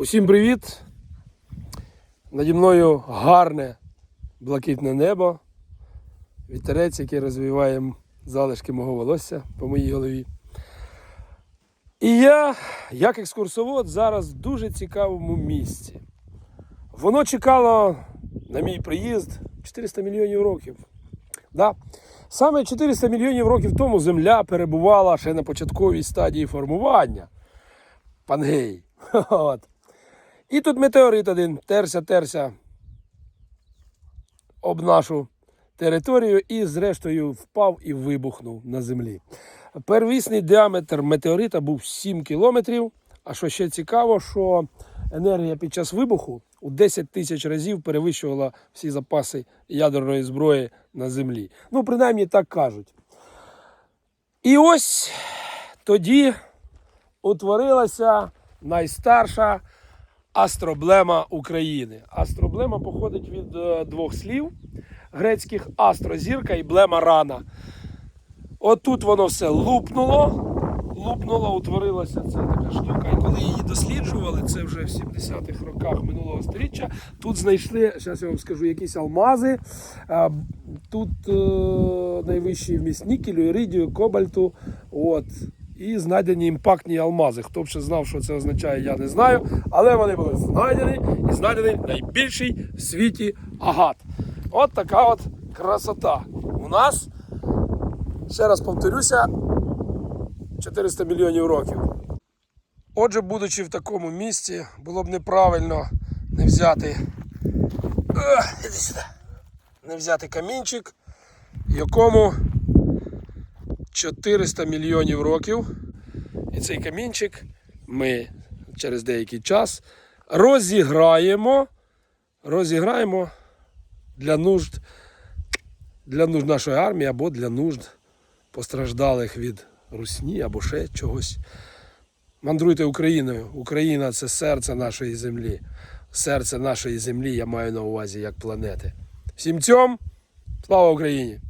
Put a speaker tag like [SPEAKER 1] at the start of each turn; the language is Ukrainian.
[SPEAKER 1] Усім привіт! Наді мною гарне блакитне небо, вітерець, який розвиває залишки мого волосся по моїй голові. І я, як екскурсовод, зараз в дуже цікавому місці. Воно чекало на мій приїзд 400 мільйонів років. Да. Саме 400 мільйонів років тому Земля перебувала ще на початковій стадії формування. Пангей. От. І тут метеорит один терся, терся об нашу територію і, зрештою, впав і вибухнув на землі. Первісний діаметр метеорита був 7 кілометрів. А що ще цікаво, що енергія під час вибуху у 10 тисяч разів перевищувала всі запаси ядерної зброї на землі. Ну, принаймні так кажуть. І ось тоді утворилася найстарша астроблема України. Астроблема походить від е, двох слів грецьких астрозірка і блема рана. От тут воно все лупнуло. Лупнуло, утворилася ця така штука. І коли її досліджували, це вже в 70-х роках минулого століття, тут знайшли, зараз я вам скажу, якісь алмази. Тут е, найвищий вміст нікелю, іридію, кобальту. От. І знайдені імпактні алмази. Хто б ще знав, що це означає, я не знаю. Але вони були знайдені і знайдений найбільший в світі агат. От така от красота. У нас, ще раз повторюся, 400 мільйонів років. Отже, будучи в такому місці, було б неправильно не взяти. Не взяти камінчик, якому 400 мільйонів років. І цей камінчик ми через деякий час розіграємо, розіграємо для нужд, для нужд нашої армії або для нужд постраждалих від русні або ще чогось. Мандруйте Україною. Україна це серце нашої землі. Серце нашої землі я маю на увазі як планети. Всім цьом, слава Україні!